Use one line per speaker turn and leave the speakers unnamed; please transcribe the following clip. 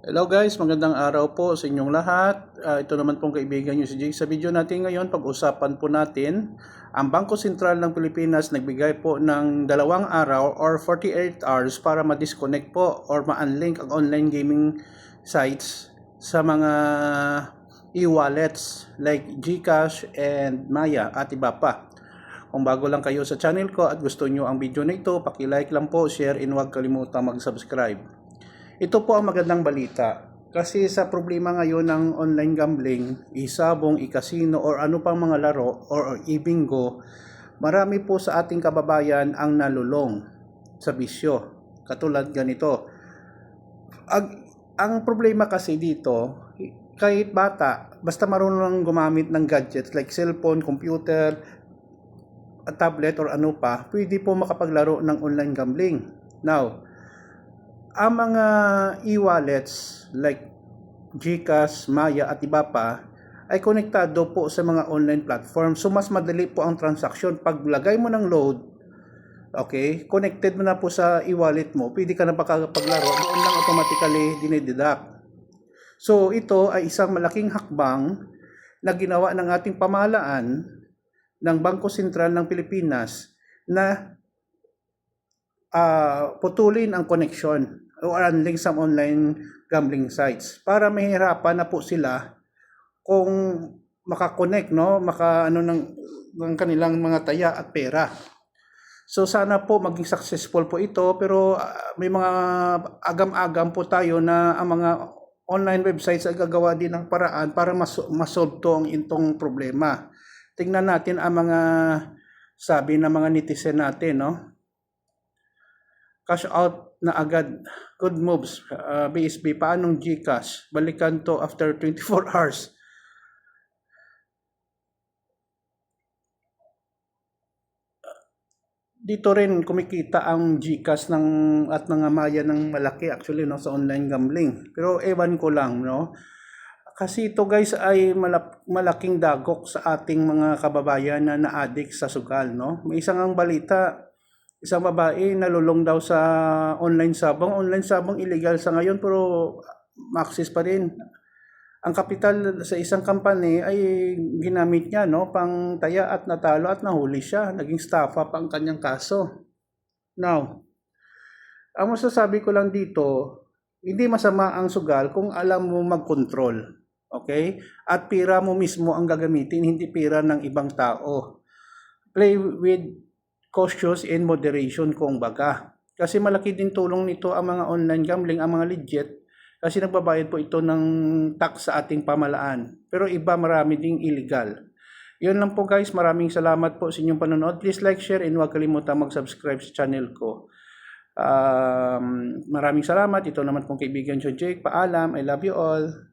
Hello guys, magandang araw po sa inyong lahat. Ah, ito naman pong kaibigan nyo si Jake. Sa video natin ngayon, pag-usapan po natin ang Bangko Sentral ng Pilipinas nagbigay po ng dalawang araw or 48 hours para ma-disconnect po or ma-unlink ang online gaming sites sa mga e-wallets like GCash and Maya at iba pa. Kung bago lang kayo sa channel ko at gusto nyo ang video na ito, paki-like lang po, share, and huwag kalimutan mag-subscribe. Ito po ang magandang balita. Kasi sa problema ngayon ng online gambling, isabong, ikasino, or ano pang mga laro, or ibingo, marami po sa ating kababayan ang nalulong sa bisyo. Katulad ganito. Ag, ang problema kasi dito, kahit bata, basta marunong gumamit ng gadgets like cellphone, computer, tablet, or ano pa, pwede po makapaglaro ng online gambling. Now, ang mga e-wallets like GCash, Maya at iba pa ay konektado po sa mga online platform. So mas madali po ang transaction. Pag lagay mo ng load, okay, connected mo na po sa e-wallet mo, pwede ka na pagpaglaro, doon lang automatically dinededuct. So ito ay isang malaking hakbang na ginawa ng ating pamahalaan ng Bangko Sentral ng Pilipinas na uh, putulin ang connection o unlink sa online gambling sites para mahirapan na po sila kung makakonect no? Maka ano ng, ng kanilang mga taya at pera. So sana po maging successful po ito pero uh, may mga agam-agam po tayo na ang mga online websites ay gagawa din ng paraan para mas masolve to ang itong problema. Tingnan natin ang mga sabi ng mga netizen natin no cash out na agad. Good moves. Uh, BSB, paanong Gcash? Balikan to after 24 hours. Dito rin kumikita ang Gcash ng at mga maya ng malaki actually no sa online gambling. Pero ewan ko lang no. Kasi ito guys ay malaking dagok sa ating mga kababayan na na-addict sa sugal no. May isang ang balita isang babae nalulong daw sa online sabong. Online sabong illegal sa ngayon pero maxis pa rin. Ang kapital sa isang company ay ginamit niya no pang taya at natalo at nahuli siya. Naging staff up ang kanyang kaso. Now, ang masasabi ko lang dito, hindi masama ang sugal kung alam mo mag-control. Okay? At pira mo mismo ang gagamitin, hindi pira ng ibang tao. Play with cautious in moderation kung baga. Kasi malaki din tulong nito ang mga online gambling, ang mga legit, kasi nagbabayad po ito ng tax sa ating pamalaan. Pero iba marami ding illegal. Yun lang po guys, maraming salamat po sa inyong panonood. Please like, share, and huwag kalimutan mag-subscribe sa channel ko. Um, maraming salamat. Ito naman pong kaibigan ko Jake. Paalam. I love you all.